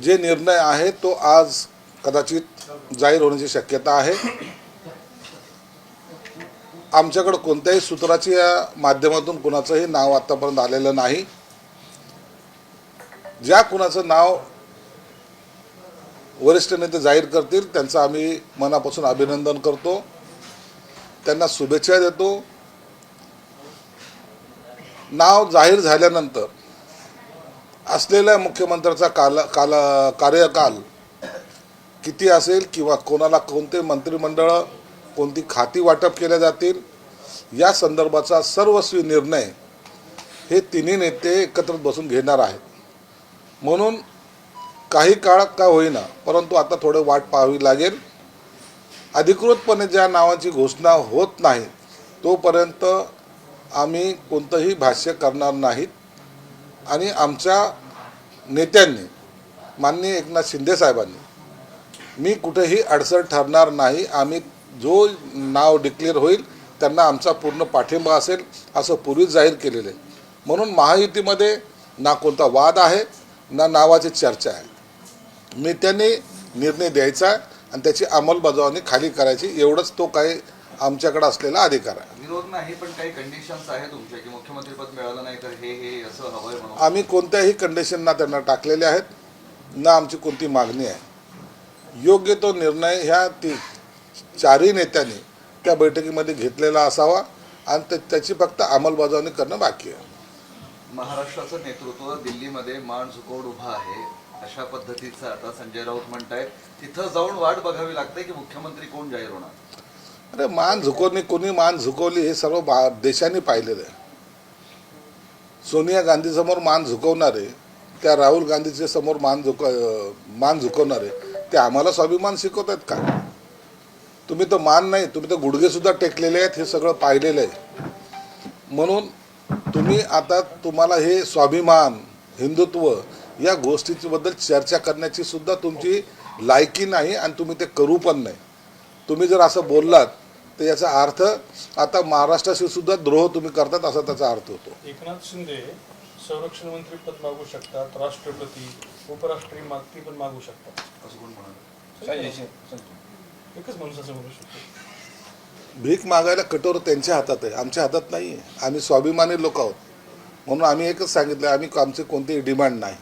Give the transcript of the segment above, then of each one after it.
जे निर्णय आहे तो आज कदाचित जाहीर होण्याची शक्यता आहे. आमच्याकडं कोणत्याही सूत्राची या माध्यमातून कुणाचंही नाव आतापर्यंत आलेलं नाही. ज्या कुणाचं नाव वरिष्ठ नेते जाहीर करतील त्यांचं आम्ही मनापासून अभिनंदन करतो. त्यांना शुभेच्छा देतो. नाव जाहीर झाल्यानंतर असलेल्या मुख्यमंत्र्याचा काल काला कार्यकाल किती असेल किंवा कोणाला कोणते मंत्रिमंडळ कोणती खाती वाटप केल्या जातील या संदर्भाचा सर्वस्वी निर्णय हे तिन्ही नेते एकत्र बसून घेणार आहेत. म्हणून काही काळ का होईना परंतु आता थोडं वाट पाहावी लागेल. अधिकृतपणे ज्या नावाची घोषणा होत नाही तोपर्यंत आम्ही कोणतंही भाष्य करणार नाहीत. आणि आमच्या नेत्यांनी माननीय एकनाथ शिंदे साहेबांनी मी कुठेही अडचण ठरणार नाही आम्ही जो नाव डिक्लेअर होईल त्यांना आमचा पूर्ण पाठिंबा असेल असं पूर्वीच जाहीर केलेलं आहे. म्हणून महायुतीमध्ये ना कोणता वाद आहे ना नावाची चर्चा आहे. नेत्यांनी निर्णय द्यायचा आहे आणि त्याची अंमलबजावणी खाली करायची एवढंच तो काही आमच्याकडे असलेला अधिकार आहे. विरोध नाही पण काही कंडिशन्स आहे तुमच्या की मुख्यमंत्रीपद मिळालं नाही तर हे हे असं हवंय म्हणून? आम्ही कोणत्याही कंडिशनना त्यांना टाकलेले आहेत ना आमची कोणती मागणी आहे. योग्य तो निर्णय ह्या ती चारही नेत्यांनी त्या बैठकीमध्ये घेतलेला असावा आणि त्या- त्याची फक्त अंमलबजावणी करणं बाकी आहे. महाराष्ट्राचं नेतृत्व दिल्लीमध्ये मान झुकवून उभा आहे अशा पद्धतीचं आता संजय राऊत म्हणतायत. तिथं जाऊन वाट बघावी लागते की मुख्यमंत्री कोण जाहीर होणार? अरे मान झुकवणी कोणी मान झुकवली हे सर्व बा देशाने पाहिलेलं आहे. सोनिया गांधीसमोर मान झुकवणारे त्या राहुल गांधीच्या समोर मान झुक मान झुकवणारे ते आम्हाला स्वाभिमान शिकवत आहेत का? तुम्ही तर मान नाही तुम्ही तर गुडघेसुद्धा टेकलेले आहेत हे सगळं पाहिलेलं आहे. म्हणून तुम्ही आता तुम्हाला हे स्वाभिमान हिंदुत्व या गोष्टीबद्दल चर्चा करण्याची सुद्धा तुमची लायकी नाही आणि तुम्ही ते करू पण नाही. तुम्ही जर असं बोललात तर याचा अर्थ आता महाराष्ट्राशी सुद्धा द्रोह तुम्ही करतात असा त्याचा अर्थ होतो. एकनाथ शिंदे संरक्षण मंत्री पद मागू शकतात राष्ट्रपती उपराष्ट्रपती मागती पण मागू शकतात. असं कोण म्हणाल एकच माणूस असं बोलू शकतो. भीक मागायला कटोर त्यांच्या हातात आहे. आमच्या हातात नाही आहे. आम्ही स्वाभिमानी लोक आहोत. म्हणून आम्ही एकच सांगितलं आम्ही आमचे कोणतेही डिमांड नाही.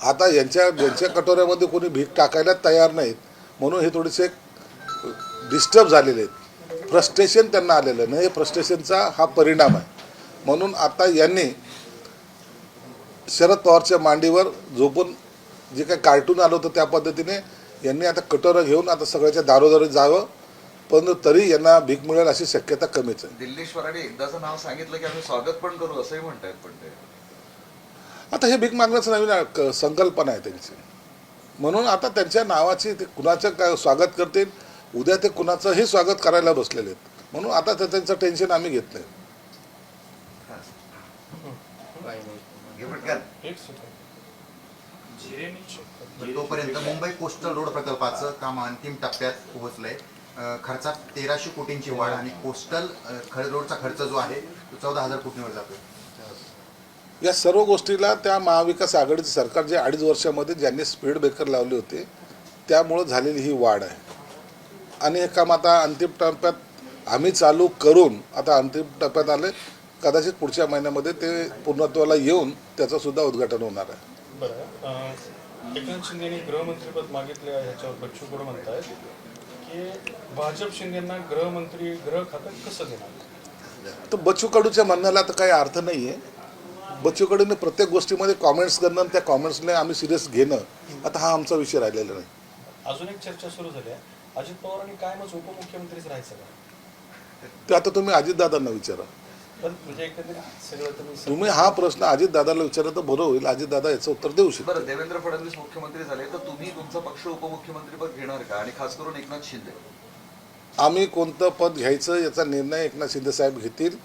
आता यांच्या यांच्या कटोऱ्यामध्ये कोणी भीक टाकायला तयार नाहीत म्हणून हे थोडेसे डिस्टर्ब झालेले आहेत. फ्रस्ट्रेशन त्यांना आलेलं नाही हे फ्रस्ट्रेशनचा हा परिणाम आहे. म्हणून आता यांनी शरद पवारच्या मांडीवर झोपून जे काही कार्टून आलं होतं त्या पद्धतीने यांनी आता कटोरं घेऊन आता सगळ्याच्या दारोदारी जावं. पण तरी यांना भीक मिळेल अशी शक्यता कमीच आहे. दिल्लीश्वरांनी एकदाचं नाव सांगितलं की आम्ही स्वागत पण करू असंही म्हणतायत पण ते. आता हे भीक मागण्याचं नवीन संकल्पना आहे त्यांची. म्हणून आता त्यांच्या नावाची ते कुणाचं काय स्वागत करतील? उद्या ते कुणाचंही स्वागत करायला बसलेले आहेत. म्हणून आता ते- त्यांचं टेन्शन आम्ही घेत नाही. तोपर्यंत मुंबई कोस्टल रोड प्रकल्पाचं काम अंतिम टप्प्यात पोहोचलंय. खर्चात तेराशे कोटींची वाढ आणि कोस्टल रोडचा खर्च जो आहे तो चौदा हजार कोटींवर जातोय. या सर्व गोष्टीला त्या महाविकास आघाडीचं सरकार जे अडीच वर्षामध्ये ज्यांनी स्पीड ब्रेकर लावले होते त्यामुळं झालेली ही वाढ आहे. आणि हे काम आता अंतिम टप्प्यात आम्ही चालू करून आता अंतिम टप्प्यात आले. कदाचित पुढच्या महिन्यामध्ये ते पूर्णत्वाला येऊन त्याचं सुद्धा उद्घाटन होणार आहे. बरं एकनाथ शिंदेनी गृहमंत्रीपद मागितले आहे ह्याच्यावर बच्चू कडू म्हणतायत की भाजप शिंदेना गृहमंत्री गृह खातं कसं देणार? तर बच्चू कडूच्या म्हणण्याला तर काही अर्थ नाही आहे बच्चू कडूने प्रत्येक गोष्टीमध्ये कॉमेंट्स करणं आणि त्या कॉमेंट्सने आम्ही सिरियस घेणं आता हा आमचा विषय राहिलेला नाही. अजून एक चर्चा सुरू झाली आहे. अजित पवारांनी कायमच उपमुख्यमंत्रीच राहायचं का? ते आता तुम्ही अजितदादांना विचारा. पण म्हणजे एकंदरीत सगळं तुम्ही तुम्ही हा प्रश्न अजितदादाला विचारला तर बरं होईल. अजितदादा याचं उत्तर देऊ शकतो बरं देवेंद्र फडणवीस मुख्यमंत्री झाले तर तुम्ही तुमचा पक्ष उपमुख्यमंत्रीपद घेणार का? आणि खास करून एकनाथ शिंदे. आम्ही कोणतं पद घ्यायचं याचा निर्णय एकनाथ शिंदे साहेब घेतील.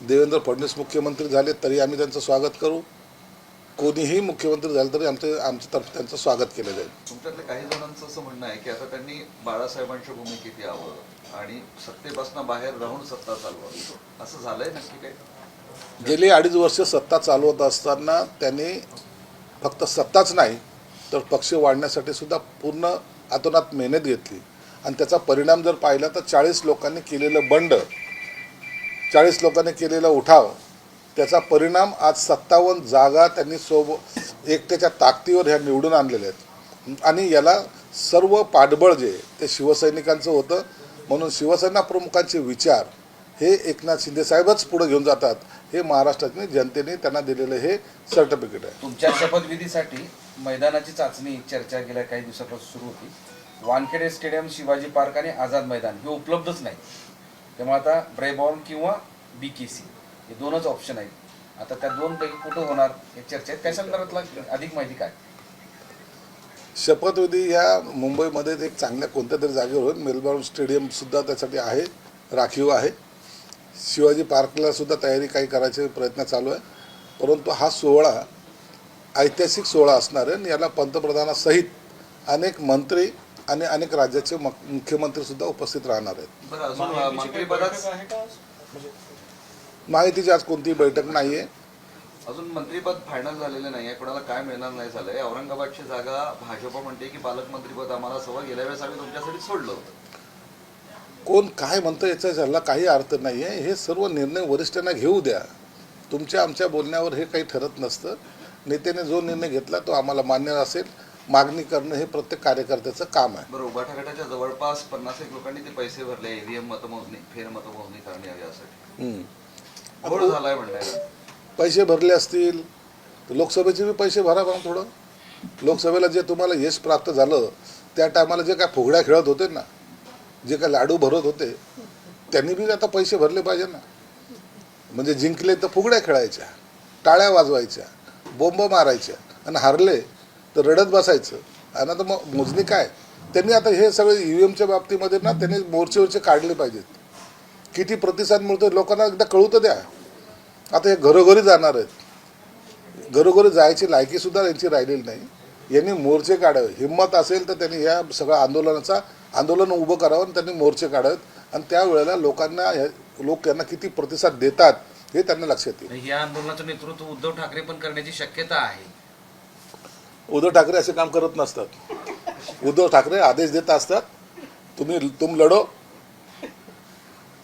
देवेंद्र फडणवीस मुख्यमंत्री झाले तरी आम्ही त्यांचं स्वागत करू. कोणीही मुख्यमंत्री झाले तरी आमचं आमच्या तर्फे त्यांचं स्वागत केलं जाईल तुमच्यातल्या काही जणांचं असं म्हणणं आहे की आता त्यांनी बाळासाहेबांच्या भूमिकेत यावं आणि सत्तेपासून बाहेर राहून सत्ता चालवावी? असं झालंय नक्की काय गेली अडीच वर्ष सत्ता चालवत असताना त्यांनी फक्त सत्ताच नाही तर पक्ष वाढण्यासाठी सुद्धा पूर्ण अतोनात मेहनत घेतली. आणि त्याचा परिणाम जर पाहिला तर चाळीस लोकांनी केलेलं बंड चाळीस लोकांनी केलेला उठाव त्याचा परिणाम आज सत्तावन्न जागा त्यांनी सोब एकट्याच्या ताकदीवर ह्या निवडून आणलेल्या आहेत. आणि याला सर्व पाठबळ जे ते शिवसैनिकांचं होतं म्हणून शिवसेना प्रमुखांचे विचार हे एकनाथ शिंदे साहेबच पुढे घेऊन जातात हे महाराष्ट्रातील जनतेने त्यांना दिलेलं हे सर्टिफिकेट आहे. तुमच्या शपथविधीसाठी मैदानाची चाचणी चर्चा गेल्या काही दिवसापासून सुरू होती. वानखेडे स्टेडियम शिवाजी पार्क आणि आझाद मैदान हे उपलब्धच नाही. त्यामुळे आता ब्रेबॉर्न किंवा बी के सी. हे दोनच ऑप्शन आहेत. आता त्या दोन पैकी कुठं होणार हे चर्चा आहेत. त्या संदर्भातला अधिक माहिती काय? शपथविधी ह्या मुंबईमध्ये एक चांगल्या कोणत्या तरी जागेवर होईल. मेलबॉर्न स्टेडियम सुद्धा त्यासाठी आहे राखीव आहे. शिवाजी पार्कला सुद्धा तयारी काही करायचे प्रयत्न चालू आहे. परंतु हा सोहळा ऐतिहासिक सोहळा असणार आहे आणि याला पंतप्रधानासहित अनेक मंत्री आणि अनेक राज्याचे मुख्यमंत्री सुद्धा उपस्थित राहणार आहेत. माहितीची आज कोणतीही बैठक नाही आहे अजून मंत्रिपद फायनल झालेलं नाहीये. कोणाला काय मिळणार नाही झालंय. औरंगाबादची जागा भाजप म्हणते की पालकमंत्रीपद आम्हाला सवय गेल्या वेळेस आम्ही तुमच्यासाठी सोडलं. होतं कोण काय म्हणतं याचा ह्याला काही अर्थ नाही आहे हे सर्व निर्णय वरिष्ठांना घेऊ द्या. तुमच्या आमच्या बोलण्यावर हे काही ठरत नसतं. नेत्याने जो निर्णय घेतला तो आम्हाला मान्य असेल. मागणी करणं हे प्रत्येक कार्यकर्त्याचं काम आहे. बरं उभाटा गटाच्या जवळपास पन्नास एक लोकांनी ते पैसे भरले. ईव्हीएम मतमोजणी फेर मतमोजणी करणे यावी यासाठी हम्म. घोळ झालाय म्हणताय पैसे भरले असतील तर लोकसभेचे बी पैसे भरा बघा थोडं. लोकसभेला जे तुम्हाला यश प्राप्त झालं त्या टायमाला जे काय फुगड्या खेळत होते ना जे काय लाडू भरत होते त्यांनी बी आता पैसे भरले पाहिजे ना. म्हणजे जिंकले तर फुगड्या खेळायच्या टाळ्या वाजवायच्या बोंब मारायच्या आणि हारले तर रडत बसायचं. आणि आता मग मोजणी काय? त्यांनी आता हे सगळे ई व्ही एमच्या बाबतीमध्ये ना त्यांनी मोर्चे वरचे काढले पाहिजेत. किती प्रतिसाद मिळतो लोकांना एकदा कळू तर द्या. आता हे घरोघरी जाणार आहेत. घरोघरी जायची लायकी सुद्धा यांची राहिलेली नाही. यांनी मोर्चे काढावे. हिंमत असेल तर त्यांनी या सगळ्या आंदोलनाचा आंदोलन उभं करावं आणि त्यांनी मोर्चे काढावेत. आणि त्यावेळेला लोकांना लोक यांना किती प्रतिसाद देतात हे त्यांना लक्षात येईल. या आंदोलनाचं नेतृत्व उद्धव ठाकरे पण करण्याची शक्यता आहे. उद्धव ठाकरे असे काम करत नसतात. उद्धव ठाकरे आदेश देत असतात. तुम्ही तुम लढो.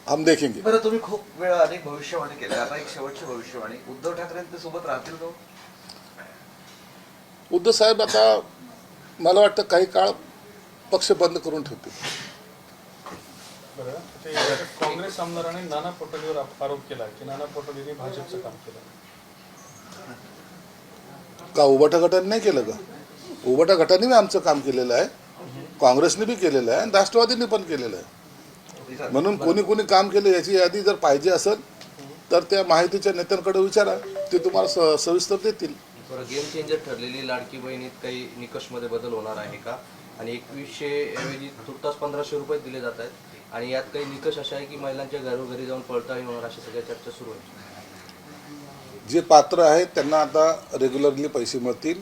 हम देखेंगे। बरं तुम्ही खूप वेळा अनेक भविष्यवाणी केल्या आता एक शेवटची भविष्यवाणी. उद्धव ठाकरे सोबत राहतील का हो? उद्धव साहेब आता मला वाटतं काही काळ पक्ष बंद करून ठेवतील. काँग्रेस आमदाराने नाना पटोलेवर आरोप केला की नाना पटोलेंनी भाजपचं काम केलं. का उबाटा गटाने नाही केलं का? उबाटा गटाने आमचं काम केलेलं आहे. काँग्रेसने बी केलेलं आहे आणि राष्ट्रवादीने पण केलेलं आहे. म्हणून कोणी कोणी काम केलं याची यादी जर पाहिजे असेल तर त्या माहितीच्या नेत्यांकडे विचारा. ते तुम्हाला सविस्तर देतील. गेम चेंजर ठरलेली लाडकी बहिणीत काही निकषमध्ये बदल होणार आहे का? आणि एकवीसशे ऐवजी तुर्तास पंधराशे रुपये दिले जात आहेत. आणि यात काही निकष असे आहे की महिलांच्या घरोघरी जाऊन पडताळणी होणार अशा सगळ्या चर्चा सुरू आहेत जे पात्र आहेत त्यांना आता रेग्युलरली पैसे मिळतील.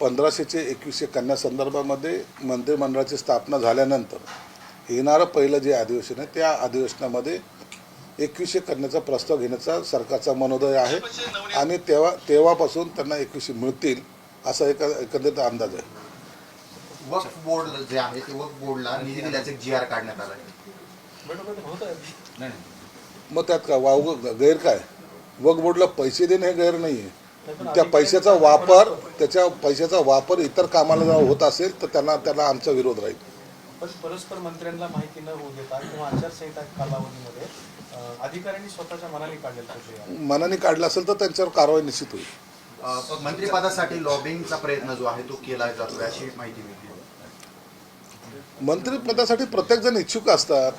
पंधराशेचे एकवीसशे कन्या संदर्भामध्ये मंत्रिमंडळाची स्थापना झाल्यानंतर येणारं पहिलं जे अधिवेशन आहे त्या अधिवेशनामध्ये एकवीसशे कन्याचा प्रस्ताव घेण्याचा सरकारचा मनोदय आहे. आणि तेव्हा तेव्हापासून त्यांना एकवीसशे मिळतील असा एक एकंदरीत अंदाज आहे. वक्फ बोर्ड जे आहे ते वक्फ बोर्डला निधी दिल्याचं जी आर काढण्यात आला आहे. मग त्यात का वाव गैर काय? वक बोर्डला पैसे देणे हे गैर नाही आहे त्या पैशाचा वापर त्याच्या पैशाचा वापर इतर कामाला जर होत असेल तर त्यांना त्याला आमचा विरोध राहील. पण परस्पर मंत्र्यांना माहिती न होऊ देता किंवा आचारसंहिता कालावधीमध्ये अधिकाऱ्यांनी स्वतःच्या मनाने काढलेलं पाहिजे मनाने काढलं असेल तर त्यांच्यावर कारवाई निश्चित होईल. मंत्रिपदासाठी लॉबिंगचा प्रयत्न जो आहे तो केला जातोय अशी माहिती मिळते. मंत्रिपदासाठी प्रत्येक जण इच्छुक असतात.